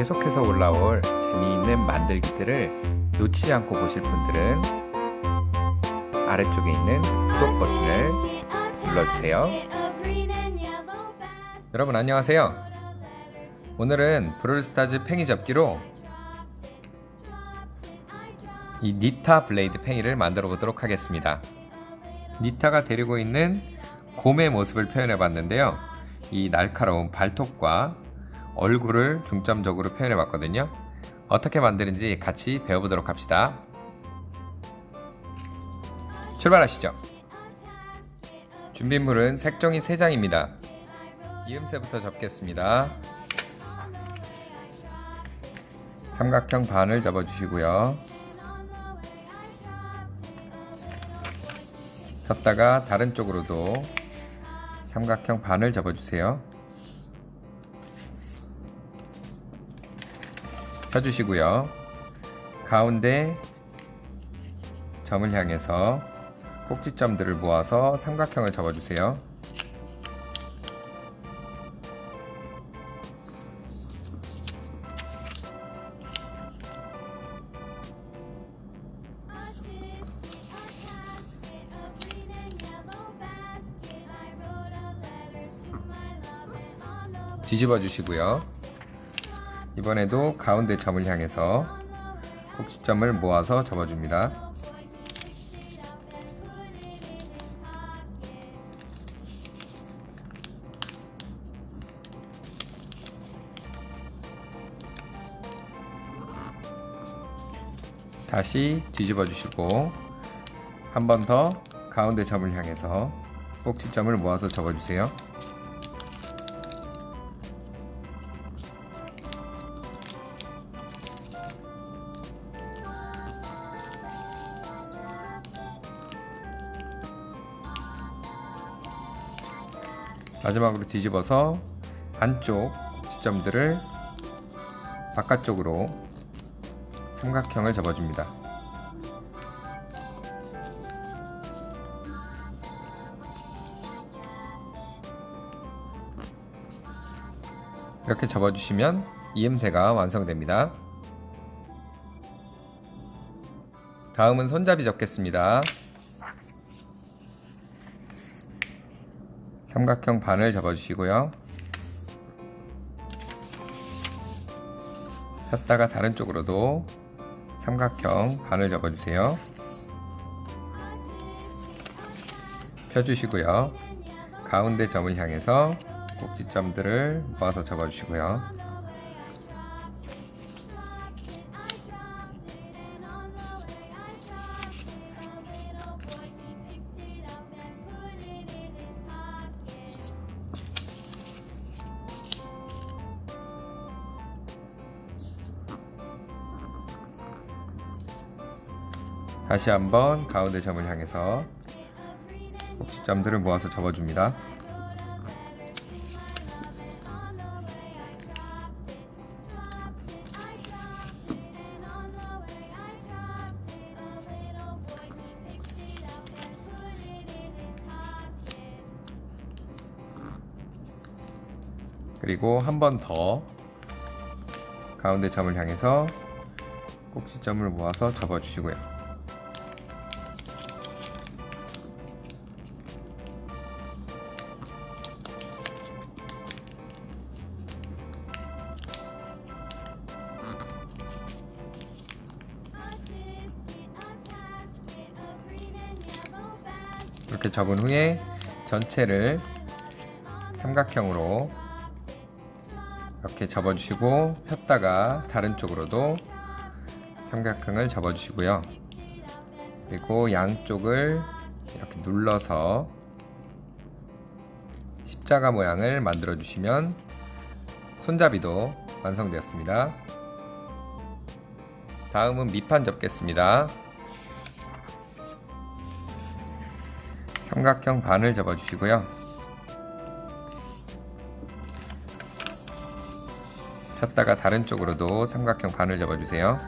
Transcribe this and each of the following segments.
계속해서 올라올 재미있는 만들기들을 놓치지 않고 보실 분들은 아래쪽에 있는 구독 버튼을 눌러주세요. 여러분 안녕하세요. 오늘은 브롤스타즈 팽이 접기로 이 니타 블레이드 팽이를 만들어 보도록 하겠습니다. 니타가 데리고 있는 곰의 모습을 표현해 봤는데요. 이 날카로운 발톱과 얼굴을 중점적으로 표현해 봤거든요. 어떻게 만드는지 같이 배워보도록 합시다. 출발하시죠. 준비물은 색종이 3장입니다. 이음새부터 접겠습니다. 삼각형 반을 접어주시고요. 폈다가 다른 쪽으로도 삼각형 반을 접어주세요. 펴주시고요. 가운데 점을 향해서 꼭지점들을 모아서 삼각형을 접어주세요. 뒤집어 주시고요. 이번에도 가운데 점을 향해서 꼭지점을 모아서 접어줍니다. 다시 뒤집어 주시고 한 번 더 가운데 점을 향해서 꼭지점을 모아서 접어주세요. 마지막으로 뒤집어서 안쪽 지점들을 바깥쪽으로 삼각형을 접어줍니다. 이렇게 접어주시면 이음새가 완성됩니다. 다음은 손잡이 접겠습니다. 삼각형 반을 접어주시고요. 폈다가 다른 쪽으로도 삼각형 반을 접어주세요. 펴주시고요. 가운데 점을 향해서 꼭지점들을 모아서 접어주시고요. 다시 한번 가운데 점을 향해서 꼭지점들을 모아서 접어줍니다. 그리고 한 번 더 가운데 점을 향해서 꼭지점을 모아서 접어주시고요. 접은 후에 전체를 삼각형으로 이렇게 접어주시고 폈다가 다른 쪽으로도 삼각형을 접어주시고요. 그리고 양쪽을 이렇게 눌러서 십자가 모양을 만들어 주시면 손잡이도 완성되었습니다. 다음은 밑판 접겠습니다. 삼각형 반을 접어주시고요. 폈다가 다른 쪽으로도 삼각형 반을 접어주세요.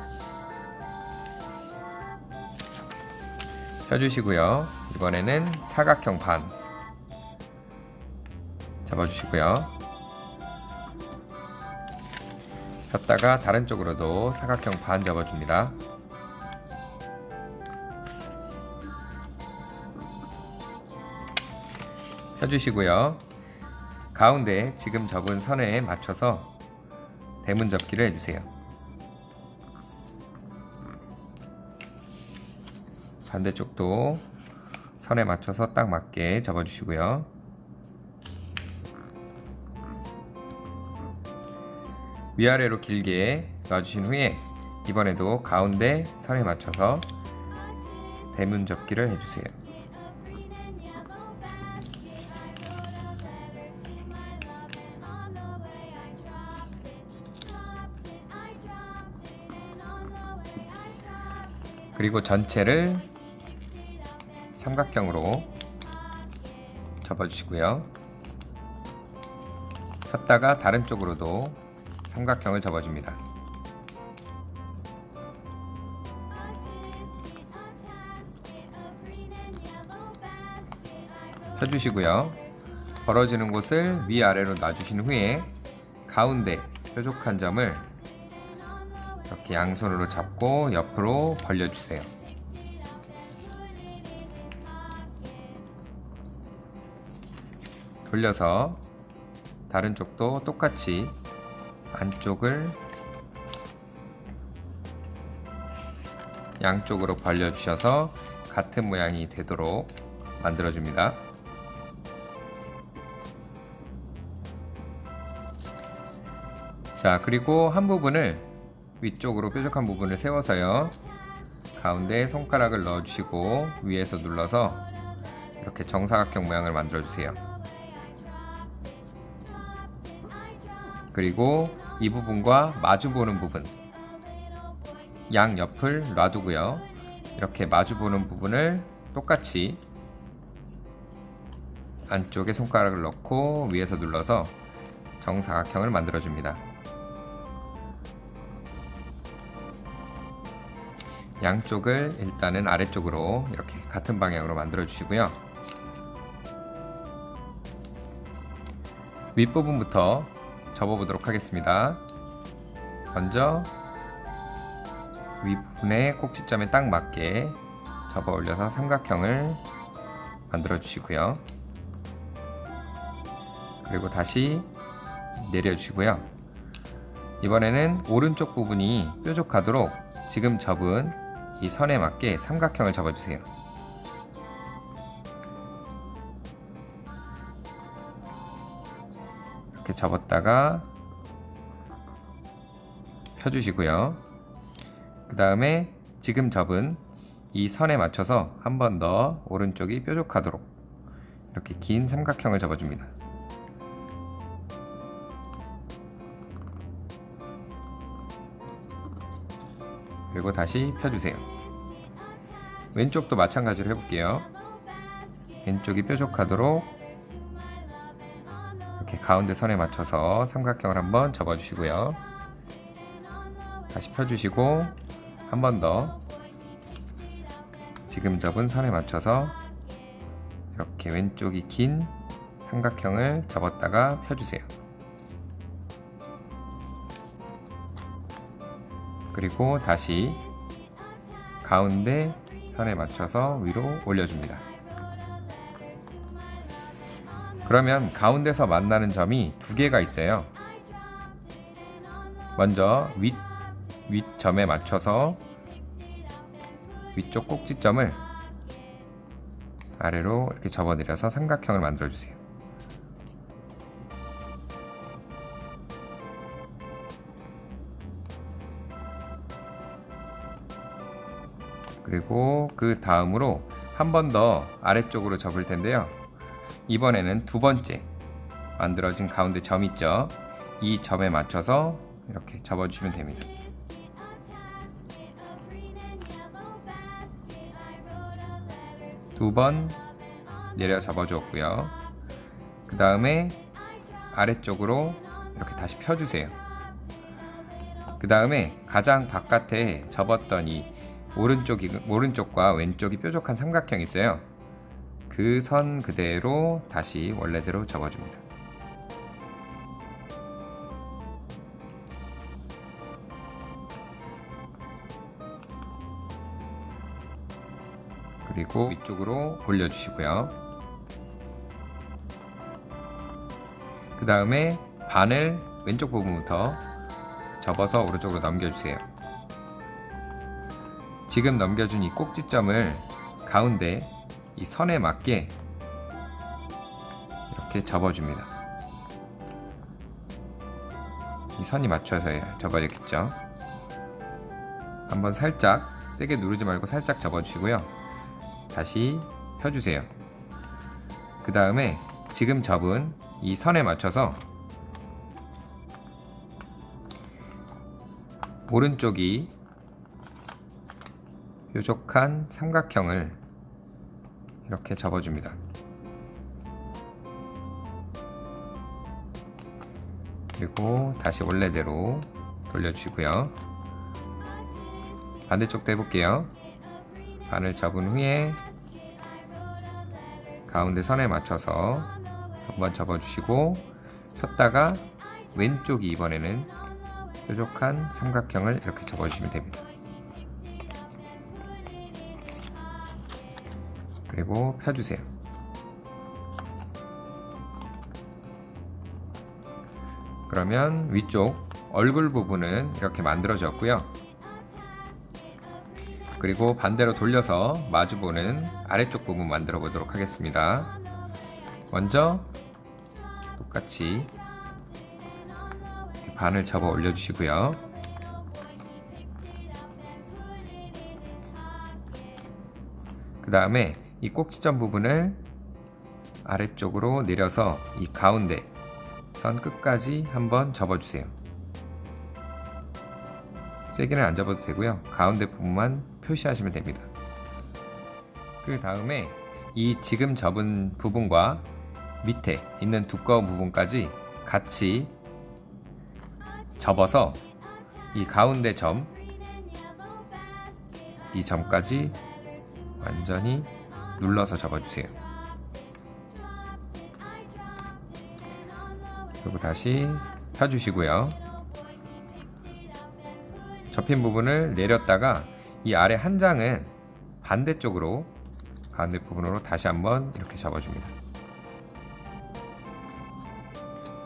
펴주시고요. 이번에는 사각형 반 접어주시고요. 폈다가 다른 쪽으로도 사각형 반 접어줍니다. 펴주시고요. 가운데 지금 접은 선에 맞춰서 대문 접기를 해주세요. 반대쪽도 선에 맞춰서 딱 맞게 접어주시고요. 위아래로 길게 놔주신 후에 이번에도 가운데 선에 맞춰서 대문 접기를 해주세요. 그리고 전체를 삼각형으로 접어주시고요. 폈다가 다른 쪽으로도 삼각형을 접어줍니다. 펴주시고요. 벌어지는 곳을 위아래로 놔주신 후에 가운데 뾰족한 점을 이렇게 양손으로 잡고 옆으로 벌려주세요. 돌려서 다른 쪽도 똑같이 안쪽을 양쪽으로 벌려주셔서 같은 모양이 되도록 만들어줍니다. 자, 그리고 한 부분을 위쪽으로 뾰족한 부분을 세워서요. 가운데 손가락을 넣어주시고 위에서 눌러서 이렇게 정사각형 모양을 만들어주세요. 그리고 이 부분과 마주보는 부분 양 옆을 놔두고요. 이렇게 마주보는 부분을 똑같이 안쪽에 손가락을 넣고 위에서 눌러서 정사각형을 만들어줍니다. 양쪽을 일단은 아래쪽으로 이렇게 같은 방향으로 만들어 주시고요. 윗부분부터 접어 보도록 하겠습니다. 먼저 윗부분의 꼭지점에 딱 맞게 접어 올려서 삼각형을 만들어 주시고요. 그리고 다시 내려 주시고요. 이번에는 오른쪽 부분이 뾰족하도록 지금 접은 이 선에 맞게 삼각형을 접어주세요. 이렇게 접었다가 펴주시고요. 그 다음에 지금 접은 이 선에 맞춰서 한 번 더 오른쪽이 뾰족하도록 이렇게 긴 삼각형을 접어줍니다. 그리고 다시 펴주세요. 왼쪽도 마찬가지로 해볼게요. 왼쪽이 뾰족하도록 이렇게 가운데 선에 맞춰서 삼각형을 한번 접어주시고요. 다시 펴주시고 한 번 더 지금 접은 선에 맞춰서 이렇게 왼쪽이 긴 삼각형을 접었다가 펴주세요. 그리고 다시 가운데 선에 맞춰서 위로 올려줍니다. 그러면 가운데서 만나는 점이 두 개가 있어요. 먼저 윗, 윗점에 맞춰서 위쪽 꼭지점을 아래로 이렇게 접어내려서 삼각형을 만들어주세요. 그리고 그 다음으로 한 번 더 아래쪽으로 접을 텐데요. 이번에는 두 번째 만들어진 가운데 점 있죠. 이 점에 맞춰서 이렇게 접어주시면 됩니다. 두 번 내려 접어주었고요. 그 다음에 아래쪽으로 이렇게 다시 펴주세요. 그 다음에 가장 바깥에 접었던 이 오른쪽이 오른쪽과 왼쪽이 뾰족한 삼각형이 있어요. 그 선 그대로 다시 원래대로 접어줍니다. 그리고 위쪽으로 올려주시고요. 그 다음에 바늘 왼쪽 부분부터 접어서 오른쪽으로 넘겨주세요. 지금 넘겨준 이 꼭지점을 가운데 이 선에 맞게 이렇게 접어줍니다. 이 선이 맞춰서 접어졌겠죠. 한번 살짝 세게 누르지 말고 살짝 접어주시고요. 다시 펴주세요. 그 다음에 지금 접은 이 선에 맞춰서 오른쪽이 뾰족한 삼각형을 이렇게 접어줍니다. 그리고 다시 원래대로 돌려주시고요. 반대쪽도 해볼게요. 반을 접은 후에 가운데 선에 맞춰서 한번 접어주시고 폈다가 왼쪽이 이번에는 뾰족한 삼각형을 이렇게 접어주시면 됩니다. 그리고 펴주세요. 그러면 위쪽 얼굴 부분은 이렇게 만들어졌고요. 그리고 반대로 돌려서 마주보는 아래쪽 부분 만들어 보도록 하겠습니다. 먼저 똑같이 반을 접어 올려 주시고요. 그 다음에 이 꼭지점 부분을 아래쪽으로 내려서 이 가운데 선 끝까지 한번 접어주세요. 세게는 안 접어도 되고요. 가운데 부분만 표시하시면 됩니다. 그 다음에 이 지금 접은 부분과 밑에 있는 두꺼운 부분까지 같이 접어서 이 가운데 점, 이 점까지 완전히 눌러서 접어주세요. 그리고 다시 펴주시고요. 접힌 부분을 내렸다가 이 아래 한 장은 반대쪽으로 가운데 부분으로 다시 한번 이렇게 접어줍니다.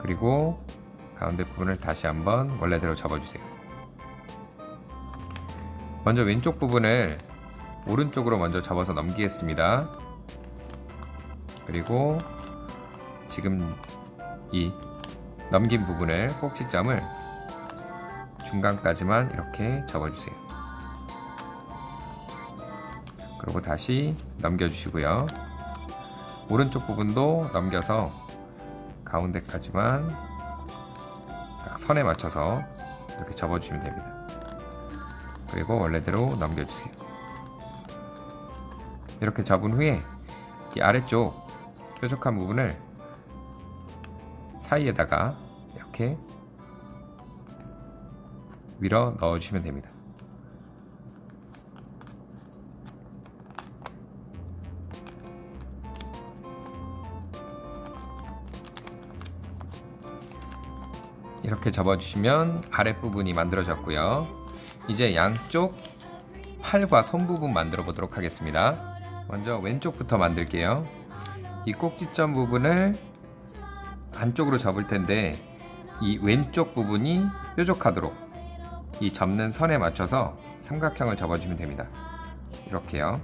그리고 가운데 부분을 다시 한번 원래대로 접어주세요. 먼저 왼쪽 부분을 오른쪽으로 먼저 접어서 넘기겠습니다. 그리고 지금 이 넘긴 부분을 꼭지점을 중간까지만 이렇게 접어주세요. 그리고 다시 넘겨주시고요. 오른쪽 부분도 넘겨서 가운데까지만 딱 선에 맞춰서 이렇게 접어주시면 됩니다. 그리고 원래대로 넘겨주세요. 이렇게 접은 후에 이 아래쪽 뾰족한 부분을 사이에다가 이렇게 밀어 넣어주시면 됩니다. 이렇게 접어주시면 아랫부분이 만들어졌고요. 이제 양쪽 팔과 손 부분 만들어 보도록 하겠습니다. 먼저 왼쪽부터 만들게요. 이 꼭지점 부분을 안쪽으로 접을 텐데 이 왼쪽 부분이 뾰족하도록 이 접는 선에 맞춰서 삼각형을 접어주면 됩니다. 이렇게요.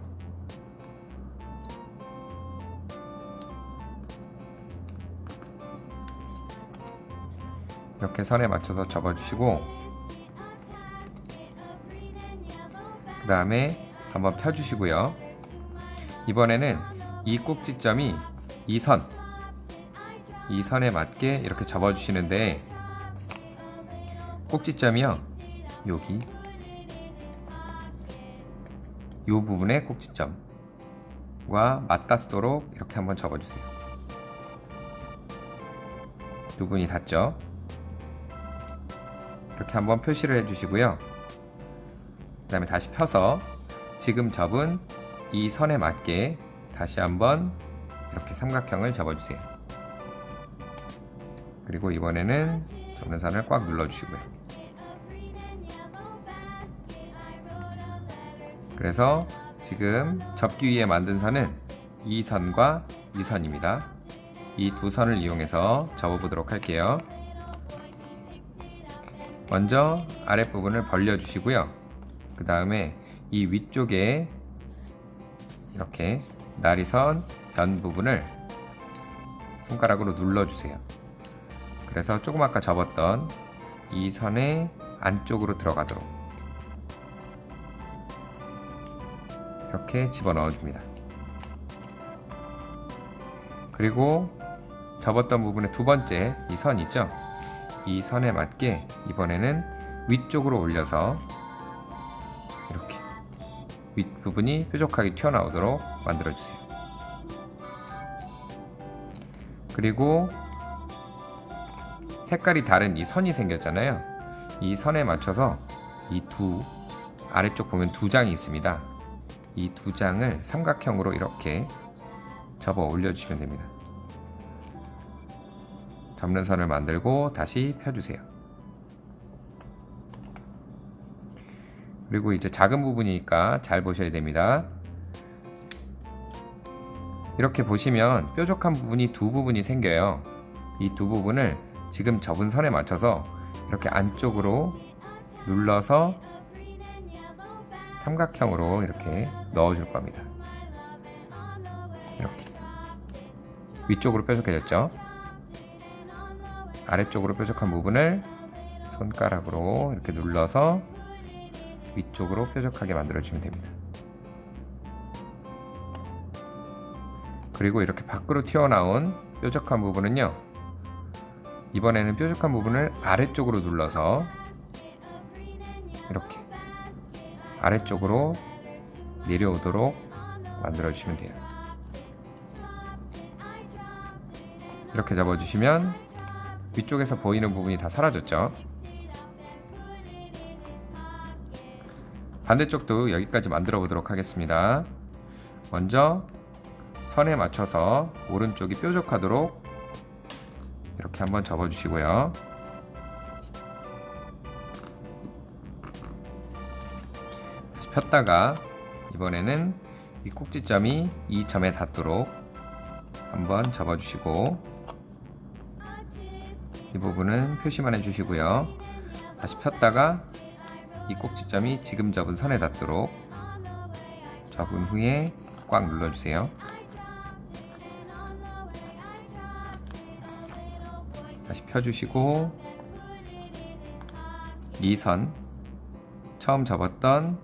이렇게 선에 맞춰서 접어주시고 그 다음에 한번 펴주시고요. 이번에는 이 꼭지점이 이 선, 이 선에 맞게 이렇게 접어주시는데 꼭지점이요. 여기 이 부분의 꼭지점과 맞닿도록 이렇게 한번 접어주세요. 두 분이 닿죠? 이렇게 한번 표시를 해주시고요. 그 다음에 다시 펴서 지금 접은 이 선에 맞게 다시 한번 이렇게 삼각형을 접어주세요. 그리고 이번에는 접는 선을 꽉 눌러주시고요. 그래서 지금 접기 위해 만든 선은 이 선과 이 선입니다. 이 두 선을 이용해서 접어보도록 할게요. 먼저 아랫부분을 벌려주시고요. 그 다음에 이 위쪽에 이렇게 나리선 변 부분을 손가락으로 눌러주세요. 그래서 조금 아까 접었던 이 선의 안쪽으로 들어가도록 이렇게 집어넣어 줍니다. 그리고 접었던 부분의 두 번째 이 선 있죠? 이 선에 맞게 이번에는 위쪽으로 올려서 이렇게 윗부분이 뾰족하게 튀어나오도록 만들어 주세요. 그리고 색깔이 다른 이 선이 생겼잖아요. 이 선에 맞춰서 이 두 아래쪽 보면 두 장이 있습니다. 이 두 장을 삼각형으로 이렇게 접어 올려주시면 됩니다. 접는 선을 만들고 다시 펴주세요. 그리고 이제 작은 부분이니까 잘 보셔야 됩니다. 이렇게 보시면 뾰족한 부분이 두 부분이 생겨요. 이 두 부분을 지금 접은 선에 맞춰서 이렇게 안쪽으로 눌러서 삼각형으로 이렇게 넣어줄 겁니다. 이렇게 위쪽으로 뾰족해졌죠? 아래쪽으로 뾰족한 부분을 손가락으로 이렇게 눌러서 위쪽으로 뾰족하게 만들어주면 됩니다. 그리고 이렇게 밖으로 튀어나온 뾰족한 부분은요. 이번에는 뾰족한 부분을 아래쪽으로 눌러서 이렇게 아래쪽으로 내려오도록 만들어주시면 돼요. 이렇게 접어주시면 위쪽에서 보이는 부분이 다 사라졌죠. 반대쪽도 여기까지 만들어 보도록 하겠습니다. 먼저 선에 맞춰서 오른쪽이 뾰족하도록 이렇게 한번 접어 주시고요. 다시 폈다가 이번에는 이 꼭지점이 이 점에 닿도록 한번 접어 주시고 이 부분은 표시만 해주시고요. 다시 폈다가 이 꼭지점이 지금 접은 선에 닿도록 접은 후에 꽉 눌러주세요. 다시 펴주시고 이 선 처음 접었던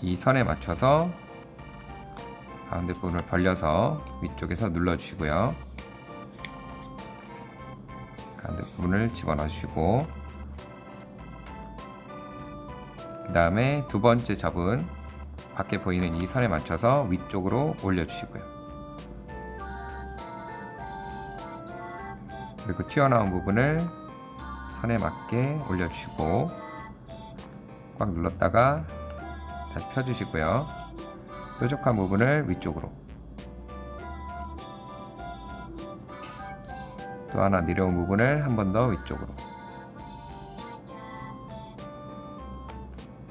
이 선에 맞춰서 가운데 부분을 벌려서 위쪽에서 눌러주시고요. 가운데 부분을 집어넣어 주시고 다음에 두 번째 접은 밖에 보이는 이 선에 맞춰서 위쪽으로 올려주시고요. 그리고 튀어나온 부분을 선에 맞게 올려주시고 꽉 눌렀다가 다시 펴주시고요. 뾰족한 부분을 위쪽으로 또 하나 내려온 부분을 한 번 더 위쪽으로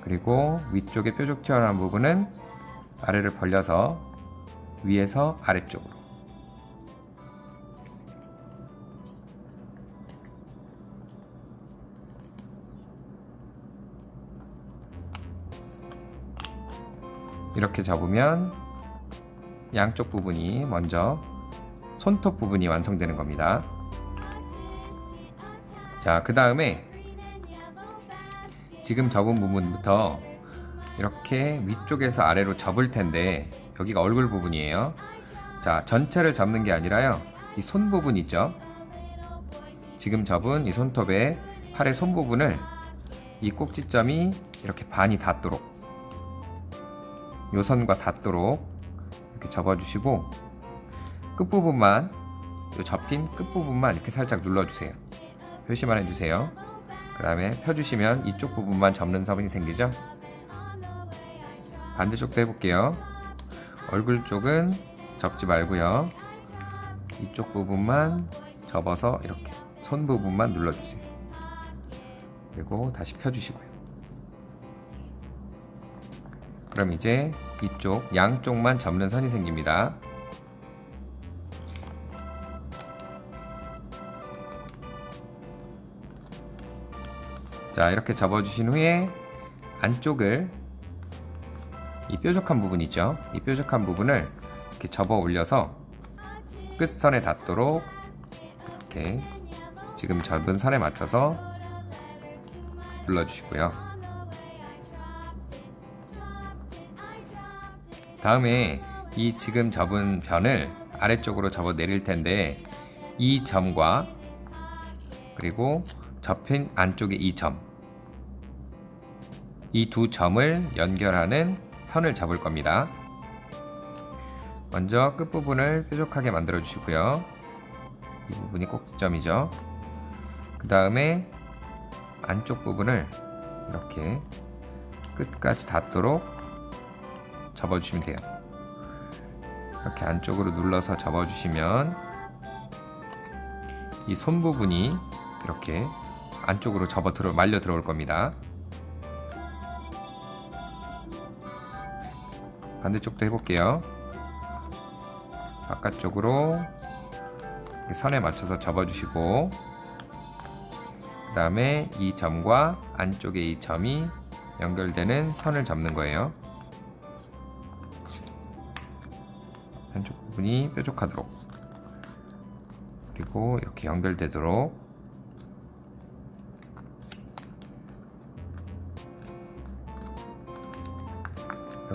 그리고 위쪽에 뾰족 튀어나온 부분은 아래를 벌려서 위에서 아래쪽으로 이렇게 잡으면 양쪽 부분이 먼저 손톱 부분이 완성되는 겁니다. 자, 그 다음에 지금 접은 부분부터 이렇게 위쪽에서 아래로 접을 텐데 여기가 얼굴 부분이에요. 자, 전체를 접는 게 아니라요. 이 손 부분 있죠? 지금 접은 이 손톱의 팔의 손 부분을 이 꼭지점이 이렇게 반이 닿도록 요 선과 닿도록 이렇게 접어주시고 끝부분만 요 접힌 끝부분만 이렇게 살짝 눌러주세요. 표시만 해주세요. 그 다음에 펴주시면 이쪽 부분만 접는 선이 생기죠? 반대쪽도 해볼게요. 얼굴 쪽은 접지 말고요. 이쪽 부분만 접어서 이렇게 손 부분만 눌러주세요. 그리고 다시 펴주시고요. 그럼 이제 이쪽 양쪽만 접는 선이 생깁니다. 자, 이렇게 접어주신 후에 안쪽을 이 뾰족한 부분 있죠? 이 뾰족한 부분을 이렇게 접어 올려서 끝선에 닿도록 이렇게 지금 접은 선에 맞춰서 눌러주시고요. 다음에 이 지금 접은 변을 아래쪽으로 접어 내릴 텐데 이 점과 그리고 접힌 안쪽의 이 점, 이 두 점을 연결하는 선을 잡을 겁니다. 먼저 끝부분을 뾰족하게 만들어 주시고요. 이 부분이 꼭지점이죠. 그 다음에 안쪽 부분을 이렇게 끝까지 닿도록 접어주시면 돼요. 이렇게 안쪽으로 눌러서 접어주시면 이 손 부분이 이렇게 안쪽으로 접어 들어 말려 들어올 겁니다. 반대쪽도 해볼게요. 바깥쪽으로 선에 맞춰서 접어주시고 그 다음에 이 점과 안쪽에 이 점이 연결되는 선을 잡는 거예요. 한쪽 부분이 뾰족하도록 그리고 이렇게 연결되도록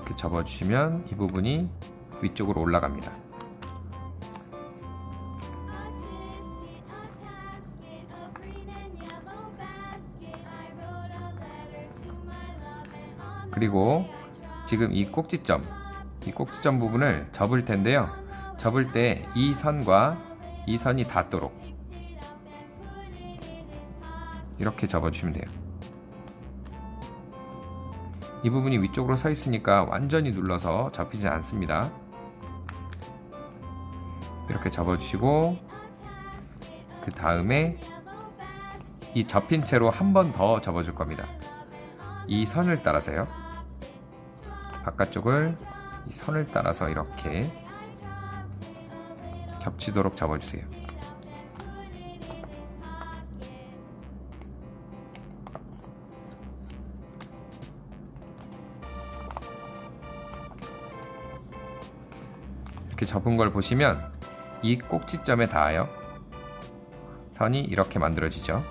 이렇게 접어주시면 이 부분이 위쪽으로 올라갑니다. 그리고 지금 이 꼭지점, 이 꼭지점 부분을 접을 텐데요. 접을 때 이 선과 이 선이 닿도록 이렇게 접어주시면 돼요. 이 부분이 위쪽으로 서 있으니까 완전히 눌러서 접히지 않습니다. 이렇게 접어주시고 그 다음에 이 접힌 채로 한 번 더 접어줄 겁니다. 이 선을 따라서요. 바깥쪽을 이 선을 따라서 이렇게 겹치도록 접어주세요. 이렇게 접은 걸 보시면 이 꼭지점에 닿아요. 선이 이렇게 만들어지죠.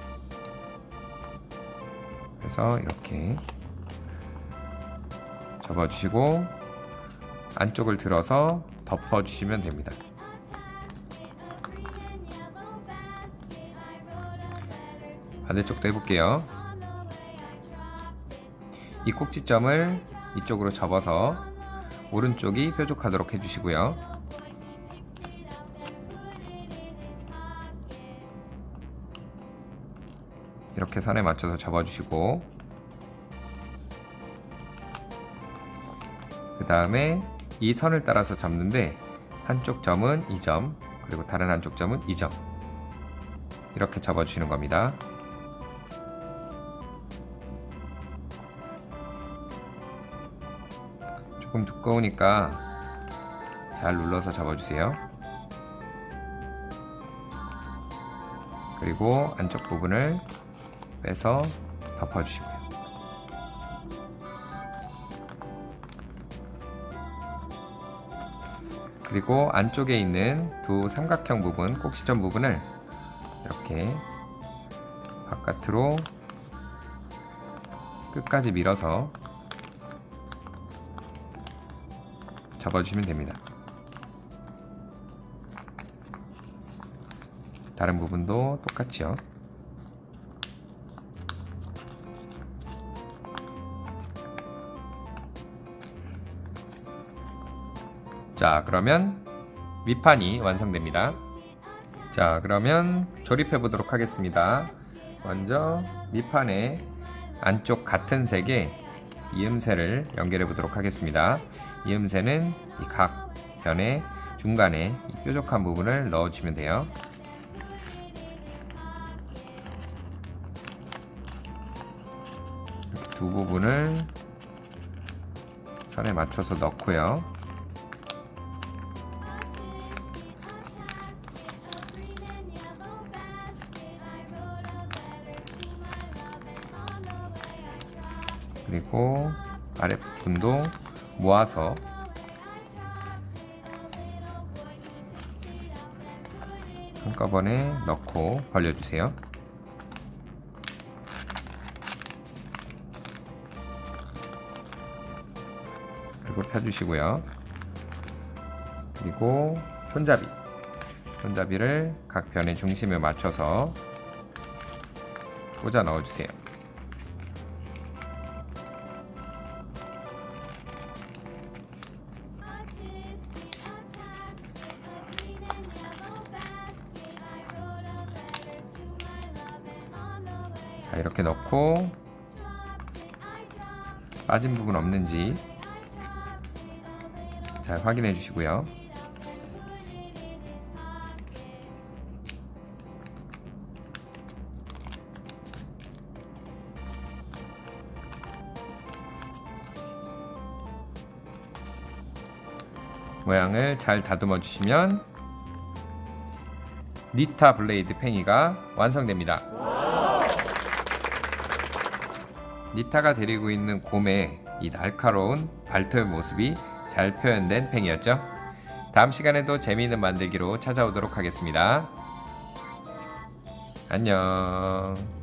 그래서 이렇게 접어주시고 안쪽을 들어서 덮어주시면 됩니다. 반대쪽도 해볼게요. 이 꼭지점을 이쪽으로 접어서 오른쪽이 뾰족하도록 해주시고요. 이렇게 선에 맞춰서 접어주시고 그 다음에 이 선을 따라서 접는데 한쪽 점은 2점 그리고 다른 한쪽 점은 2점 이렇게 접어주시는 겁니다. 조금 두꺼우니까 잘 눌러서 접어주세요. 그리고 안쪽 부분을 빼서 덮어주시고요. 그리고 안쪽에 있는 두 삼각형 부분, 꼭지점 부분을 이렇게 바깥으로 끝까지 밀어서 접어주시면 됩니다. 다른 부분도 똑같이요. 자, 그러면 밑판이 완성됩니다. 자, 그러면 조립해 보도록 하겠습니다. 먼저 밑판에 안쪽 같은 색의 이음새를 연결해 보도록 하겠습니다. 이음새는 이 각 변의 중간에 이 뾰족한 부분을 넣어 주시면 돼요. 두 부분을 선에 맞춰서 넣고요. 그리고 아랫부분도 모아서 한꺼번에 넣고 벌려주세요. 그리고 펴주시고요. 그리고 손잡이. 손잡이를 각 변의 중심에 맞춰서 꽂아 넣어주세요. 자, 이렇게 넣고 빠진 부분 없는지 잘 확인해 주시고요. 모양을 잘 다듬어 주시면 니타 블레이드 팽이가 완성됩니다. 니타가 데리고 있는 곰의 이 날카로운 발톱의 모습이 잘 표현된 팽이였죠. 다음 시간에도 재미있는 만들기로 찾아오도록 하겠습니다. 안녕.